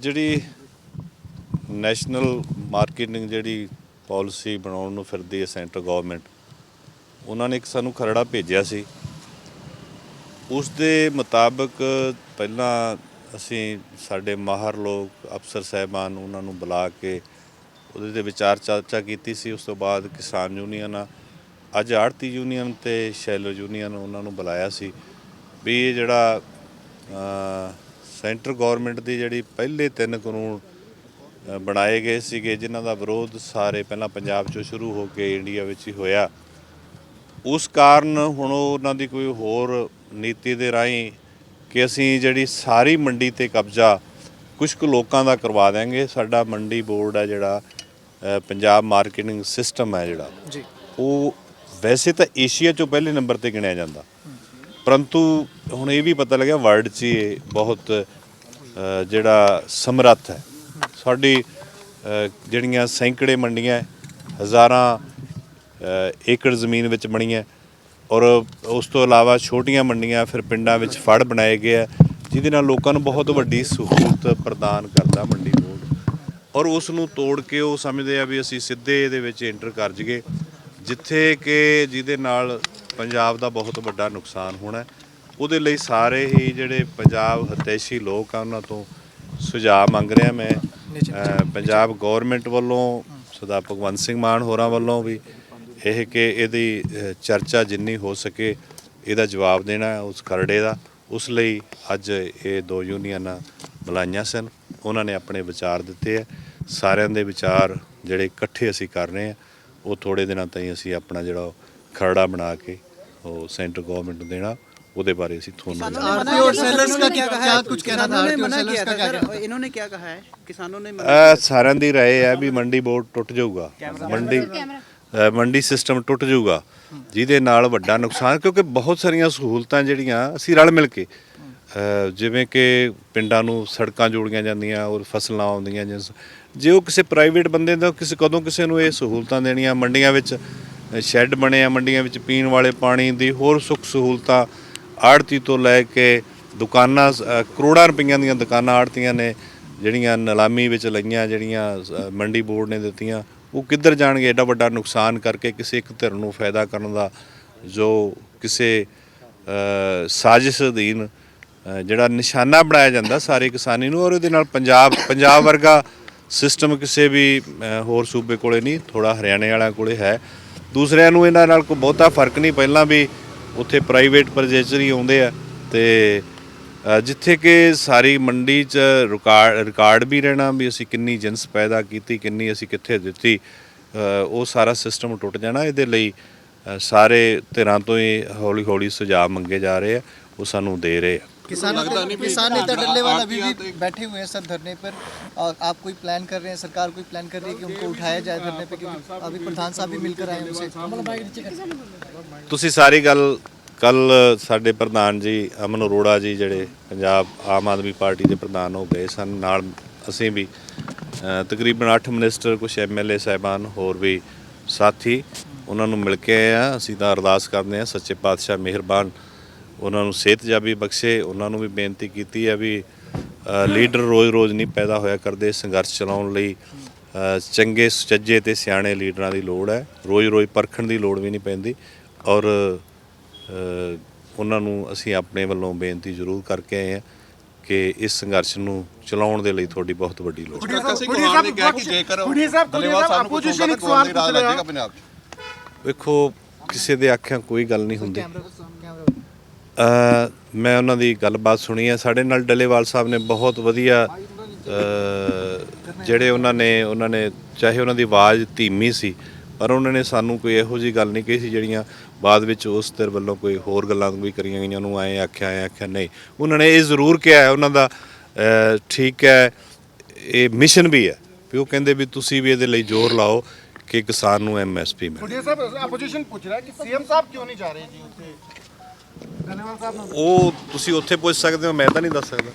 ਜਿਹੜੀ national marketing ਜਿਹੜੀ policy ਬਣਾਉਣ ਨੂੰ ਫਿਰਦੀ ਹੈ ਸੈਂਟਰ ਗਵਰਨਮੈਂਟ, ਉਹਨਾਂ ਨੇ ਇੱਕ ਸਾਨੂੰ ਖਰੜਾ ਭੇਜਿਆ ਸੀ। ਉਸ ਦੇ ਮੁਤਾਬਕ ਪਹਿਲਾਂ ਅਸੀਂ ਸਾਡੇ ਮਾਹਰ ਲੋਕ, ਅਫਸਰ ਸਹਿਬਾਨ ਉਹਨਾਂ ਨੂੰ ਬੁਲਾ ਕੇ ਉਹਦੇ ਤੇ ਵਿਚਾਰ ਚਰਚਾ ਕੀਤੀ ਸੀ। ਉਸ ਤੋਂ ਬਾਅਦ ਕਿਸਾਨ ਯੂਨੀਅਨ ਅੱਜ ਆੜਤੀ ਯੂਨੀਅਨ ਤੇ ਸ਼ੈਲਰ ਯੂਨੀਅਨ ਉਹਨਾਂ ਨੂੰ ਬੁਲਾਇਆ ਸੀ ਵੀ ਇਹ ਜਿਹੜਾ ਸੈਂਟਰ ਗਵਰਨਮੈਂਟ ਦੀ ਜਿਹੜੀ ਪਹਿਲੇ ਤਿੰਨ ਕਾਨੂੰਨ ਬਣਾਏ ਗਏ ਸੀਗੇ ਜਿਨ੍ਹਾਂ ਦਾ ਵਿਰੋਧ ਸਾਰੇ ਪਹਿਲਾਂ ਪੰਜਾਬ 'ਚੋਂ ਸ਼ੁਰੂ ਹੋ ਕੇ ਇੰਡੀਆ ਵਿੱਚ ਹੀ ਹੋਇਆ। ਉਸ ਕਾਰਨ ਹੁਣ ਉਹਨਾਂ ਦੀ ਕੋਈ ਹੋਰ ਨੀਤੀ ਦੇ ਰਾਹੀਂ ਕਿ ਅਸੀਂ ਜਿਹੜੀ ਸਾਰੀ ਮੰਡੀ ਤੇ ਕਬਜ਼ਾ ਕੁਝ ਕੁ ਲੋਕਾਂ ਦਾ ਕਰਵਾ ਦਿਆਂਗੇ। ਸਾਡਾ ਮੰਡੀ ਬੋਰਡ ਹੈ ਜਿਹੜਾ ਪੰਜਾਬ ਮਾਰਕੀਟਿੰਗ ਸਿਸਟਮ ਹੈ ਜਿਹੜਾ। ਜੀ। ਉਹ ਵੈਸੇ ਤਾਂ ਏਸ਼ੀਆ 'ਚੋਂ ਪਹਿਲੇ ਨੰਬਰ ਤੇ ਗਿਣਿਆ ਜਾਂਦਾ। ਪਰੰਤੂ ਹੁਣ ਇਹ ਵੀ ਪਤਾ ਲੱਗਿਆ ਵਰਲਡ 'ਚ ਇਹ ਬਹੁਤ ਜਿਹੜਾ ਸਮਰੱਥ ਹੈ। ਸਾਡੀ ਜਿਹੜੀਆਂ ਸੈਂਕੜੇ ਮੰਡੀਆਂ, ਹਜ਼ਾਰਾਂ ਏਕੜ ਜ਼ਮੀਨ ਵਿੱਚ ਬਣੀਆਂ। ਔਰ ਉਸ ਤੋਂ ਇਲਾਵਾ ਛੋਟੀਆਂ ਮੰਡੀਆਂ ਫਿਰ ਪਿੰਡਾਂ ਵਿੱਚ ਫੜ ਬਣਾਏ ਗਏ ਆ, ਜਿਹਦੇ ਨਾਲ ਲੋਕਾਂ ਨੂੰ ਬਹੁਤ ਵੱਡੀ ਸਹੂਲਤ ਪ੍ਰਦਾਨ ਕਰਦਾ ਮੰਡੀ ਬੋਰਡ। ਔਰ ਉਸ ਨੂੰ ਤੋੜ ਕੇ ਉਹ ਸਮਝਦੇ ਆ ਵੀ ਅਸੀਂ ਸਿੱਧੇ ਇਹਦੇ ਵਿੱਚ ਐਂਟਰ ਕਰ ਜਗੇ ਜਿੱਥੇ ਕਿ ਜਿਹਦੇ ਨਾਲ ਪੰਜਾਬ ਦਾ ਬਹੁਤ ਵੱਡਾ ਨੁਕਸਾਨ ਹੋਣਾ ਹੈ। ਉਹਦੇ ਲਈ ਸਾਰੇ ਹੀ ਜਿਹੜੇ ਪੰਜਾਬ ਹਤੈਸ਼ੀ ਲੋਕ ਆ ਉਹਨਾਂ ਤੋਂ ਸੁਝਾਅ ਮੰਗ ਰਿਹਾ ਮੈਂ। ਪੰਜਾਬ ਗਵਰਨਮੈਂਟ ਵੱਲੋਂ ਸਰਦਾਰ ਭਗਵੰਤ ਸਿੰਘ ਮਾਨ ਹੋਰਾਂ ਵੱਲੋਂ ਵੀ ਇਹ ਕਿ ਇਹਦੀ ਚਰਚਾ ਜਿੰਨੀ ਹੋ ਸਕੇ ਇਹਦਾ ਜਵਾਬ ਦੇਣਾ ਹੈ ਉਸ ਖਰੜੇ ਦਾ। ਉਸ ਲਈ ਅੱਜ ਇਹ ਦੋ ਯੂਨੀਅਨਾਂ ਬੁਲਾਈਆਂ ਸਨ। ਉਹਨਾਂ ਨੇ ਆਪਣੇ ਵਿਚਾਰ ਦਿੱਤੇ ਆ। ਸਾਰਿਆਂ ਦੇ ਵਿਚਾਰ ਜਿਹੜੇ ਇਕੱਠੇ ਅਸੀਂ ਕਰ ਰਹੇ ਆ ਉਹ ਥੋੜੇ ਦਿਨਾਂ ਤਾਈਂ ਅਸੀਂ ਆਪਣਾ ਜਿਹੜਾ ਖਰੜਾ ਬਣਾ ਕੇ ਉਹ ਸੈਂਟਰ ਗਵਰਨਮੈਂਟ ਨੂੰ ਦੇਣਾ। ਉਹਦੇ ਬਾਰੇ ਅਸੀਂ ਤੁਹਾਨੂੰ आरती और सेलर्स का क्या क्या कुछ कहना था किसानों ने आरती और मना सेलर्स किया का था क्या सर कहना था इन्होंने क्या कहा है किसानों ने ਅਹ ਸਾਰਿਆਂ ਦੀ ਰਾਏ ਹੈ ਵੀ ਮੰਡੀ ਬੋਰਡ ਟੁੱਟ ਜਾਊਗਾ ਮੰਡੀ ਅਹ ਮੰਡੀ ਸਿਸਟਮ ਟੁੱਟ ਜਾਊਗਾ ਜਿਹਦੇ ਨਾਲ ਵੱਡਾ ਨੁਕਸਾਨ ਕਿਉਂਕਿ ਬਹੁਤ ਸਾਰੀਆਂ ਸਹੂਲਤਾਂ ਜਿਹੜੀਆਂ ਅਸੀਂ ਰਲ ਮਿਲ ਕੇ ਅਹ ਜਿਵੇਂ ਕਿ ਪਿੰਡਾਂ ਨੂੰ ਸੜਕਾਂ ਜੋੜੀਆਂ ਜਾਂਦੀਆਂ ਔਰ ਫਸਲਾਂ ਆਉਂਦੀਆਂ ਜਿਸ ਜੇ ਉਹ ਕਿਸੇ ਪ੍ਰਾਈਵੇਟ ਬੰਦੇ ਦਾ ਕਿਸੇ ਕਦੋਂ ਕਿਸੇ ਨੂੰ ਇਹ ਸਹੂਲਤਾਂ ਦੇਣੀਆਂ ਮੰਡੀਆਂ ਵਿੱਚ ਸ਼ੈੱਡ ਬਣੇ ਆ ਮੰਡੀਆਂ ਵਿੱਚ ਪੀਣ ਵਾਲੇ ਪਾਣੀ ਦੀ ਹੋਰ ਸੁੱਖ ਸਹੂਲਤਾਂ ਆੜਤੀ ਤੋਂ ਲੈ ਕੇ ਦੁਕਾਨਾਂ ਅ, ਕਰੋੜਾਂ ਰੁਪਈਆਂ ਦੀਆਂ ਦੁਕਾਨਾਂ ਆੜਤੀਆਂ ਨੇ ਜਿਹੜੀਆਂ ਨਿਲਾਮੀ ਵਿੱਚ ਲਈਆਂ ਜਿਹੜੀਆਂ ਮੰਡੀ ਬੋਰਡ ਨੇ ਦਿੱਤੀਆਂ ਉਹ ਕਿੱਧਰ ਜਾਣਗੇ? ਐਡਾ ਵੱਡਾ ਨੁਕਸਾਨ ਕਰਕੇ ਕਿਸੇ ਇੱਕ ਧਿਰ ਨੂੰ ਫਾਇਦਾ ਕਰਨ ਦਾ ਜੋ ਕਿਸੇ ਸਾਜ਼ਿਸ਼ ਅਧੀਨ ਜਿਹੜਾ ਨਿਸ਼ਾਨਾ ਬਣਾਇਆ ਜਾਂਦਾ ਸਾਰੇ ਕਿਸਾਨੀ ਨੂੰ ਔਰ ਇਹਦੇ ਨਾਲ ਪੰਜਾਬ ਪੰਜਾਬ ਵਰਗਾ ਸਿਸਟਮ ਕਿਸੇ ਵੀ ਹੋਰ ਸੂਬੇ ਕੋਲੇ ਨਹੀਂ ਥੋੜਾ ਹਰਿਆਣੇ ਵਾਲਿਆਂ ਕੋਲੇ ਹੈ। ਦੂਸਰਿਆਂ ਨੂੰ ਇਹਨਾਂ ਨਾਲ ਕੋਈ ਬਹੁਤਾ ਫ਼ਰਕ ਨਹੀਂ ਪਹਿਲਾਂ ਵੀ ਉੱਥੇ ਪ੍ਰਾਈਵੇਟ ਪਰਚੇਜ਼ਰ ਹੀ ਆਉਂਦੇ ਆ ਤੇ ਅ, ਜਿੱਥੇ ਕਿ ਸਾਰੀ ਮੰਡੀ 'ਚ ਰਿਕਾਰਡ ਰਿਕਾਰਡ ਵੀ ਰਹਿਣਾ ਵੀ ਅਸੀਂ ਕਿੰਨੀ ਜਿੰਸ ਪੈਦਾ ਕੀਤੀ ਕਿੰਨੀ ਅਸੀਂ ਕਿੱਥੇ ਦਿੱਤੀ ਅ, ਉਹ ਸਾਰਾ ਸਿਸਟਮ ਟੁੱਟ ਜਾਣਾ ਇਹਦੇ ਲਈ ਅ, ਸਾਰੇ ਧਿਰਾਂ ਤੋਂ ਹੀ ਹੌਲੀ ਹੌਲੀ ਸੁਝਾਅ ਮੰਗੇ ਜਾ ਰਹੇ ਆ ਉਹ ਸਾਨੂੰ ਦੇ ਰਹੇ ਆ किसान किसान नेता डल्लेवाल अभी भी बैठे हुए हैं सर धरने पर और आप कोई प्लान कर रहे हैं सरकार कोई प्लान कर रही है कि उनको उठाया जाए धरने पे क्योंकि अभी प्रधान साहब भी मिलकर आए हैं उनसे ਤੁਸੀਂ ਸਾਰੀ ਗੱਲ ਕੱਲ ਸਾਡੇ ਪ੍ਰਧਾਨ ਜੀ ਅਮਨ ਅਰੋੜਾ ਜੀ ਜਿਹੜੇ ਪੰਜਾਬ ਆਮ ਆਦਮੀ ਪਾਰਟੀ ਦੇ ਪ੍ਰਧਾਨ ਹੋ ਗਏ ਸਨ ਨਾਲ ਅਸੀਂ ਵੀ ਅ, ਤਕਰੀਬਨ 8 ਮਿਨਿਸਟਰ ਕੁਝ ਐਮਐਲਏ ਸਾਹਿਬਾਨ ਹੋਰ ਵੀ ਸਾਥੀ ਉਹਨਾਂ ਨੂੰ ਮਿਲ ਕੇ ਆਏ ਆ ਅਸੀਂ ਤਾਂ ਅਰਦਾਸ ਕਰਦੇ ਆ ਸੱਚੇ ਪਾਤਸ਼ਾਹ ਮਿਹਰਬਾਨ ਉਹਨਾਂ ਨੂੰ ਸਿਹਤਯਾਬੀ ਬਖਸ਼ੇ। ਉਹਨਾਂ ਨੂੰ ਵੀ ਬੇਨਤੀ ਕੀਤੀ ਹੈ ਵੀ ਲੀਡਰ ਰੋਜ਼-ਰੋਜ਼ ਨਹੀਂ ਪੈਦਾ ਹੋਇਆ ਕਰਦੇ ਸੰਘਰਸ਼ ਚਲਾਉਣ ਲਈ ਚੰਗੇ ਸੁਚੱਜੇ ਤੇ ਸਿਆਣੇ ਲੀਡਰਾਂ ਦੀ ਲੋੜ ਹੈ। ਰੋਜ਼-ਰੋਜ਼ ਪਰਖਣ ਦੀ ਲੋੜ ਵੀ ਨਹੀਂ ਪੈਂਦੀ। ਔਰ ਉਹਨਾਂ ਨੂੰ ਅਸੀਂ ਆਪਣੇ ਵੱਲੋਂ ਬੇਨਤੀ ਜ਼ਰੂਰ ਕਰਕੇ ਆਏ ਹਾਂ ਕਿ ਇਸ ਸੰਘਰਸ਼ ਨੂੰ ਚਲਾਉਣ ਦੇ ਲਈ ਤੁਹਾਡੀ ਬਹੁਤ ਵੱਡੀ ਲੋੜ ਹੈ। ਸਿੰਘ ਕੁਮਾਰ ਨੇ ਕਿਹਾ ਜੇਕਰ ਹੁਣੀ ਸਾਹਿਬ ਧੰਨਵਾਦ ਸਾਹਿਬ ਆਪੋਜੀਸ਼ਨ ਇੱਕ ਸਵਾਲ ਪੁੱਛ ਰਿਹਾ। ਪੰਜਾਬ ਵੇਖੋ ਕਿਸੇ ਦੇ ਆਖਿਆ ਕੋਈ ਗੱਲ ਨਹੀਂ ਹੁੰਦੀ। ਮੈਂ ਉਹਨਾਂ ਦੀ ਗੱਲਬਾਤ ਸੁਣੀ ਹੈ। ਸਾਡੇ ਨਾਲ ਡਲੇਵਾਲ ਸਾਹਿਬ ਨੇ ਬਹੁਤ ਵਧੀਆ ਜਿਹੜੇ ਉਹਨਾਂ ਨੇ ਉਹਨਾਂ ਨੇ ਚਾਹੇ ਉਹਨਾਂ ਦੀ ਆਵਾਜ਼ ਧੀਮੀ ਸੀ ਪਰ ਉਹਨਾਂ ਨੇ ਸਾਨੂੰ ਕੋਈ ਇਹੋ ਜੀ ਗੱਲ ਨਹੀਂ ਕਹੀ ਸੀ ਜਿਹੜੀਆਂ ਬਾਅਦ ਵਿੱਚ ਉਸ ਧਿਰ ਵੱਲੋਂ ਕੋਈ ਹੋਰ ਗੱਲਾਂ ਵੀ ਕਰੀਆਂ ਗਈਆਂ ਨੂੰ ਐਂ ਆਖਿਆ ਐਂ ਆਖਿਆ ਨਹੀਂ। ਉਹਨਾਂ ਨੇ ਇਹ ਜ਼ਰੂਰ ਕਿਹਾ ਹੈ ਉਹਨਾਂ ਦਾ ਠੀਕ ਹੈ ਇਹ ਮਿਸ਼ਨ ਵੀ ਹੈ ਵੀ ਉਹ ਕਹਿੰਦੇ ਵੀ ਤੁਸੀਂ ਵੀ ਇਹਦੇ ਲਈ ਜ਼ੋਰ ਲਾਓ ਕਿ ਕਿਸਾਨ ਨੂੰ ਐਮਐਸਪੀ ਮਿਲੇ। ਸਾਹਿਬ ਆਪੋਜੀਸ਼ਨ ਪੁੱਛ ਰਿਹਾ ਕਿ ਸੀਐਮ ਸਾਹਿਬ ਕਿਉਂ ਨਹੀਂ ਜਾ ਰਹੇ ਜੀ ਉੱਥੇ? ਧੰਨਵਾਦ ਸਾਹਿਬ। ਨੂੰ ਉਹ ਤੁਸੀਂ ਉੱਥੇ ਪੁੱਛ ਸਕਦੇ ਹੋ ਮੈਂ ਤਾਂ ਨਹੀਂ ਦੱਸ ਸਕਦਾ।